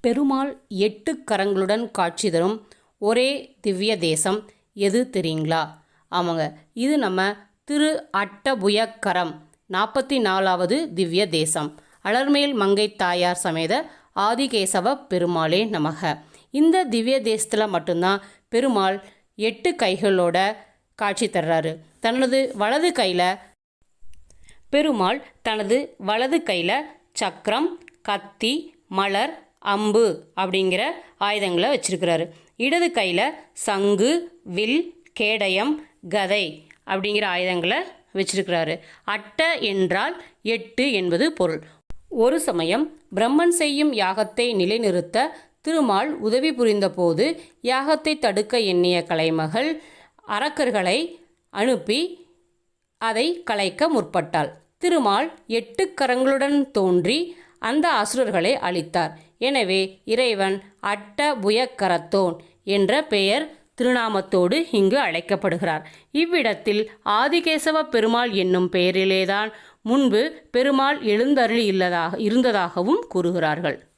பெருமாள் எட்டு கரங்களுடன் காட்சி தரும் ஒரே திவ்ய தேசம். எது தெரியுங்களா? ஆமாங்க. இது நம்ம திரு அட்டபுயக்கரம் நாற்பத்தி நாலாவது திவ்ய தேசம். அலர்மேல் மங்கை தாயார் சமேத ஆதிகேசவ பெருமாளே நமக. இந்த திவ்ய தேசத்தில் மட்டும்தான் பெருமாள் எட்டு கைகளோட காட்சி தர்றாரு. தனது வலது கையில் பெருமாள் தனது வலது கையில் சக்கரம் கத்தி மலர் அம்பு அப்படிங்கிற ஆயுதங்களை வச்சிருக்கிறாரு. இடது கையில் சங்கு வில் கேடயம் கதை அப்படிங்கிற ஆயுதங்களை வச்சிருக்கிறாரு. அட்ட என்றால் எட்டு என்பது பொருள். ஒரு சமயம் பிரம்மன் செய்யும் யாகத்தை நிலைநிறுத்த திருமால் உதவி புரிந்தபோது யாகத்தை தடுக்க எண்ணிய கலைமகள் அரக்கர்களை அனுப்பி அதை கலைக்க முற்பட்டாள். திருமால் எட்டு கரங்களுடன் தோன்றி அந்த அசுரர்களை அழித்தார். எனவே இறைவன் அட்ட புயக்கரத்தோன் என்ற பெயர் திருநாமத்தோடு இங்கு அழைக்கப்படுகிறார். இவ்விடத்தில் ஆதிகேசவ பெருமாள் என்னும் பெயரிலேதான் முன்பு பெருமாள் எழுந்தருளி இல்லதாக இருந்ததாகவும் கூறுகிறார்கள்.